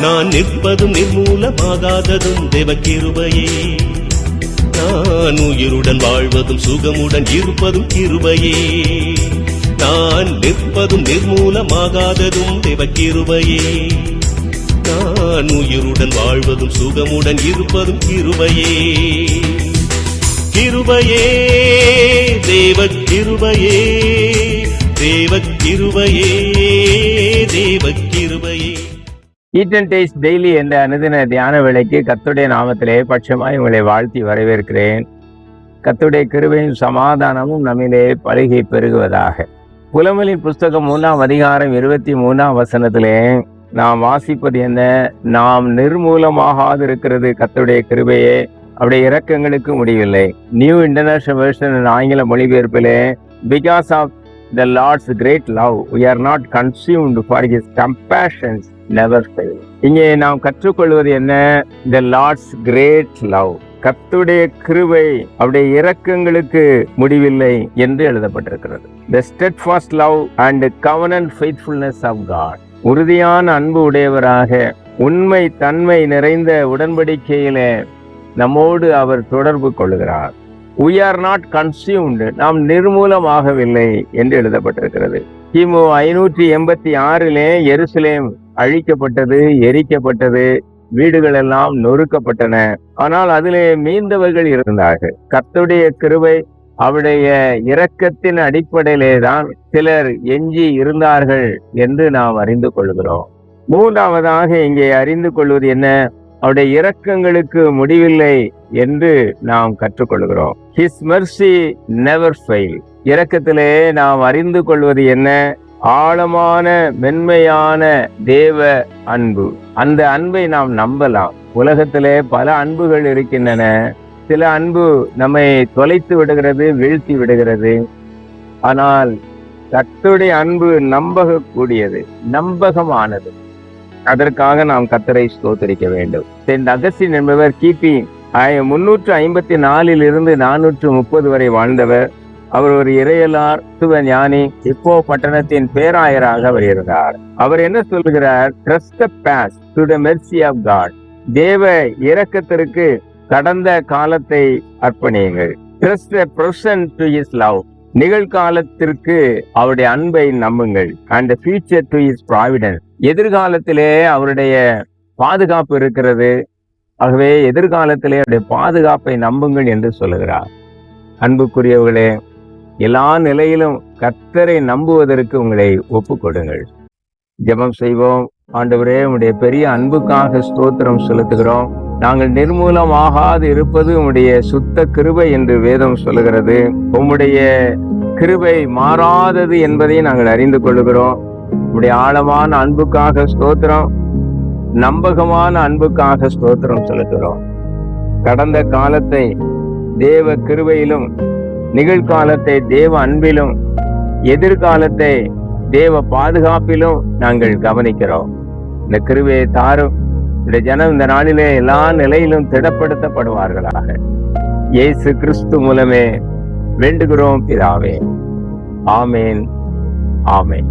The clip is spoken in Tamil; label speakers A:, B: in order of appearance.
A: நான் நிற்பதும் நிர்மூலமாகாததும் தேவக்கிருபையே. நான் உயிருடன் வாழ்வதும் சுகமுடன் இருப்பதும் கிருபையே. நான் நிற்பதும் நிர்மூலமாகாததும் தேவக்கிருபையே. நான் உயிருடன் வாழ்வதும் சுகமுடன் இருப்பதும் கிருபையே. கிருபையே தேவ கிருபையே தேவ கிருபையே தேவ கிருபையே
B: ஈட் அண்ட் டேஸ்ட் டெய்லி என்ற அனுதின தியான வேலைக்கு கத்துடைய நாமத்திலே பட்சமாய் உங்களை வாழ்த்தி வரவேற்கிறேன். கத்துடைய கிருபையும் சமாதானமும் நம்மிலே பருகி பெருகுவதாக. புலமலின் புஸ்தகம் மூணாம் அதிகாரம் இருபத்தி மூணாம் வசனத்திலே நாம் வாசிப்பது என்ன? நாம் நிர்மூலமாகாது இருக்கிறது கத்துடைய கிருபையே. அவருடைய இரக்கங்களுக்கு முடியவில்லை நியூ இன்டர்நேஷனல் வெர்ஷன் ஆங்கில மொழிபெயர்ப்பிலே because of the Lord's great love we are not consumed for his compassions never fail இங்கே நாம் கற்றுக்கொள்வது என்ன? த லார்ட்ஸ் கிரேட் லவ் கத்துடைய கிருவை அவருடைய இரக்கங்களுக்கு முடிவில்லை என்று எழுதப்பட்டிருக்கிறது. The steadfast love and covenant faithfulness of God உறுதியான அன்பு உடையவராக உண்மை தன்மை நிறைந்த உடன்படிக்கையிலே நம்மோடு அவர் தொடர்பு கொள்கிறார். வி ஆர் நாட் கன்சியூம்டு நாம் நிர்மூலமாகவில்லை என்று எழுதப்பட்டிருக்கிறது. கிமு ஐநூற்றி எண்பத்தி ஆறிலே எருசலேம் அழிக்கப்பட்டது எரிக்கப்பட்டது வீடுகள் எல்லாம் நொறுக்கப்பட்டன. ஆனால் அதிலே மீந்தவர்கள் இருந்தார்கள். கத்துடைய கிருவை அவருடைய இரக்கத்தின் அடிப்படையிலே தான் சிலர் எஞ்சி இருந்தார்கள் என்று நாம் அறிந்து கொள்கிறோம். மூன்றாவதாக இங்கே அறிந்து கொள்வது என்ன? அவருடைய இரக்கங்களுக்கு முடிவில்லை என்று நாம் கற்றுக்கொள்கிறோம். ஹிஸ் மெர்சி நெவர் ஃபெயில் இரக்கத்திலே நாம் அறிந்து கொள்வது என்ன? ஆழமான மென்மையான தேவ அன்பு. அந்த அன்பை நாம் நம்பலாம். உலகத்திலே பல அன்புகள் இருக்கின்றன. சில அன்பு நம்மை தொலைத்து விடுகிறது வீழ்த்தி விடுகிறது. ஆனால் கர்த்தருடைய அன்பு நம்பகக்கூடியது நம்பகமானது. அதற்காக நாம் கத்தரை ஸ்தோத்தரிக்க வேண்டும். சென்ட் அகஸ்டின் என்பவர் கிபி முன்னூற்று ஐம்பத்தி நாலில் இருந்து நானூற்று முப்பது வரை வாழ்ந்தவர். அவர் ஒரு இறையலார் சுவ ஞானி இப்போ பட்டணத்தின் பேராயராக அவர் இருந்தார் அவர் என்ன சொல்கிறார்? Trust past to the mercy of God தேவ இரக்கத்திற்கு கடந்த காலத்தை அர்ப்பணியுங்கள். Trust present to his love நிகழ்காலத்திற்கு அவருடைய அன்பை நம்புங்கள். And future to his providence எதிர்காலத்திலே அவருடைய பாதுகாப்பு இருக்கிறது. ஆகவே எதிர்காலத்திலே அவருடைய பாதுகாப்பை நம்புங்கள் என்று சொல்லுகிறார். அன்புக்குரியவர்களே எல்லா நிலையிலும் கர்த்தரை நம்புவதற்கு உங்களை ஒப்பு கொடுங்கள் ஜெபம் செய்வோம். ஆண்டவரே உடைய பெரிய அன்புக்காக ஸ்தோத்திரம் செலுத்துகிறோம். நாங்கள் நிர்மூலம் ஆகாது இருப்பது உம்முடைய சுத்த கிருபை என்று வேதம் சொல்லுகிறது. உம்முடைய கிருபை மாறாதது என்பதை நாங்கள் அறிந்து கொள்ளுகிறோம். உம்முடைய ஆழமான அன்புக்காக ஸ்தோத்திரம் நம்பகமான அன்புக்காக ஸ்தோத்திரம் செலுத்துகிறோம். கடந்த காலத்தை தேவ கிருபையிலும் நிகழ்காலத்தை தேவ அன்பிலும் எதிர்காலத்தை தேவ பாதுகாப்பிலும் நாங்கள் கவனிக்கிறோம். இந்த கிருவே தாரும். இந்த ஜனம் இந்த நாளிலே எல்லா நிலையிலும் திடப்படுத்தப்படுவார்களாக. இயேசு கிறிஸ்து மூலமே வேண்டுகிறோம் பிதாவே. ஆமேன். ஆமேன்.